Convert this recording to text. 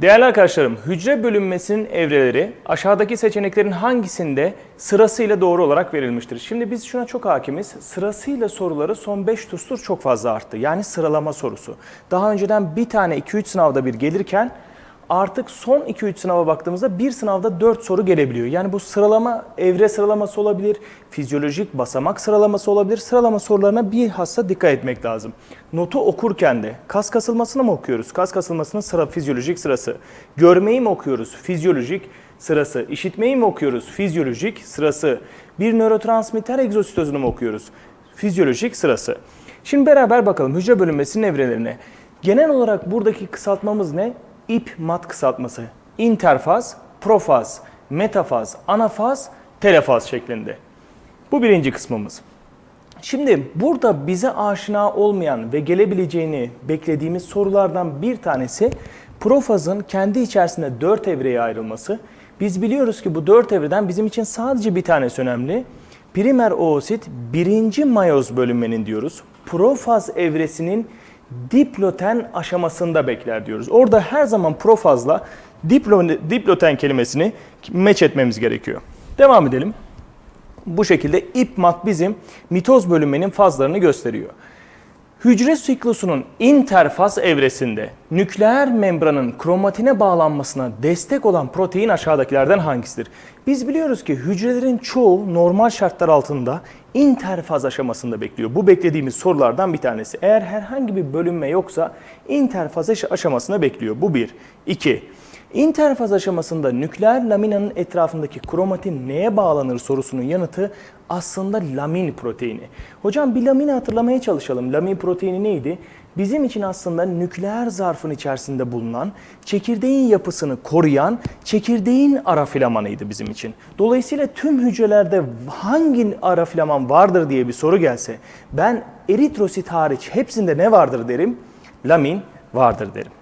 Değerli arkadaşlarım, hücre bölünmesinin evreleri aşağıdaki seçeneklerin hangisinde sırasıyla doğru olarak verilmiştir? Şimdi biz şuna çok hakimiz. Sırasıyla soruları son 5 TUS'tur çok fazla arttı. Yani sıralama sorusu. Daha önceden bir tane 2-3 sınavda bir gelirken artık son 2-3 sınava baktığımızda bir sınavda 4 soru gelebiliyor. Yani bu sıralama evre sıralaması olabilir, fizyolojik basamak sıralaması olabilir. Sıralama sorularına bir hassa dikkat etmek lazım. Notu okurken de kas kasılmasını mı okuyoruz? Kas kasılmasının sıra fizyolojik sırası. Görmeyi mi okuyoruz? Fizyolojik sırası. İşitmeyi mi okuyoruz? Fizyolojik sırası. Bir nörotransmitter egzositozunu mu okuyoruz? Fizyolojik sırası. Şimdi beraber bakalım hücre bölünmesinin evrelerine. Genel olarak buradaki kısaltmamız ne? İp mat kısaltması. İnterfaz, profaz, metafaz, anafaz, telefaz şeklinde. Bu birinci kısmımız. Şimdi burada bize aşina olmayan ve gelebileceğini beklediğimiz sorulardan bir tanesi profazın kendi içerisinde dört evreye ayrılması. Biz biliyoruz ki bu dört evreden bizim için sadece bir tanesi önemli. Primer oosit birinci mayoz bölünmenin diyoruz. Profaz evresinin diploten aşamasında bekler diyoruz. Orada her zaman profazla diplo, diploten kelimesini meç etmemiz gerekiyor. Devam edelim. Bu şekilde ip mat bizim mitoz bölünmenin fazlarını gösteriyor. Hücre siklusunun interfaz evresinde nükleer membranın kromatine bağlanmasına destek olan protein aşağıdakilerden hangisidir? Biz biliyoruz ki hücrelerin çoğu normal şartlar altında interfaz aşamasında bekliyor. Bu beklediğimiz sorulardan bir tanesi. Eğer herhangi bir bölünme yoksa interfaz aş- aşamasında bekliyor. Bu bir. İki. İnterfaz aşamasında nükleer laminanın etrafındaki kromatin neye bağlanır sorusunun yanıtı aslında lamin proteini. Hocam bir lamini hatırlamaya çalışalım. Lamin proteini neydi? Bizim için aslında nükleer zarfın içerisinde bulunan, çekirdeğin yapısını koruyan çekirdeğin ara filamanıydı bizim için. Dolayısıyla tüm hücrelerde hangi ara filaman vardır diye bir soru gelse ben eritrosit hariç hepsinde ne vardır derim? Lamin vardır derim.